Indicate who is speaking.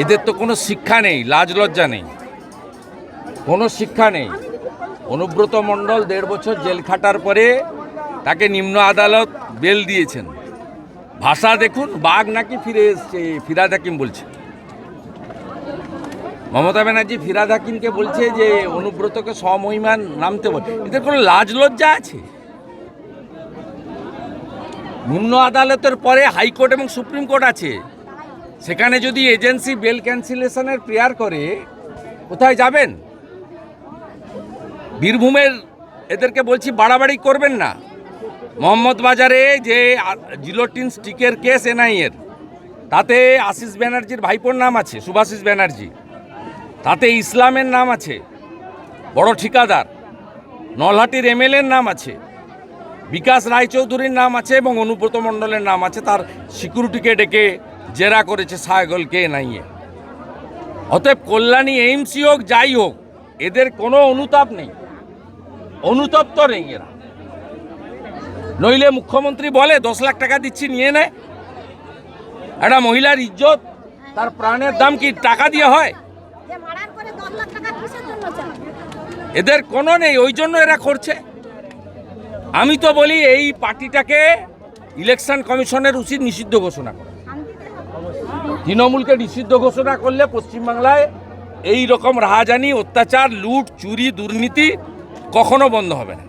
Speaker 1: এদের তো কোনো শিক্ষা নেই, লাজ লজ্জা নেই। কোনো শিক্ষা নেই। অনুব্রত মণ্ডল দেড় বছর জেল খাটার পরে তাকে নিম্ন আদালত বেল দিয়েছেন। ভাষা দেখুন, বাঘ নাকি ফিরে এসছে, ফিরাদ হাকিম বলছে। মমতা ব্যানার্জি ফিরাদ হাকিমকে বলছে যে, অনুব্রতকে সমহিমান নামতে বলে। এদের কোনো লাজ লজ্জা আছে? নিম্ন আদালতের পরে হাইকোর্ট এবং সুপ্রিম কোর্ট আছে। সেখানে যদি এজেন্সি বেল ক্যান্সেলেশনের প্রেয়ার করে, কোথায় যাবেন? বীরভূমের এদেরকে বলছি বাড়াবাড়ি করবেন না। মোহাম্মদ বাজারে যে জিলোটিন স্টিকের কেস এনআইয়ের তাতে আশিস ব্যানার্জির ভাইপোর নাম আছে, সুভাষিস ব্যানার্জি। তাতে ইসলামের নাম আছে, বড় ঠিকাদার, নলহাটির এমএলএর নাম আছে। বিকাশ রায়চৌধুরীর নাম আছে এবং অনুব্রত মণ্ডলের নাম আছে। তার সিকিউরিটিকে ডেকে জেরা করেছে সায়গলকে নাইয়ে অতএব কল্যাণী এইমসি হোক যাই হোক এদের কোনো অনুতাপ নেই। অনুতপ্ত নেই এরা। নইলে মুখ্যমন্ত্রী বলে দশ লাখ টাকা দিচ্ছি নিয়ে নেয় একটা মহিলার ইজ্জত তার প্রাণের দাম কি টাকা দিয়ে হয়? এদের কোনো নেই ওই জন্য এরা করছে। আমি তো বলি এই পার্টিটাকে ইলেকশন কমিশনের উচিত নিষিদ্ধ ঘোষণা করা। তৃণমূলকে নিষিদ্ধ ঘোষণা করলে পশ্চিমবাংলায় এই রকম রাহাজানি, অত্যাচার, লুট, চুরি, দুর্নীতি কখনো বন্ধ হবে না।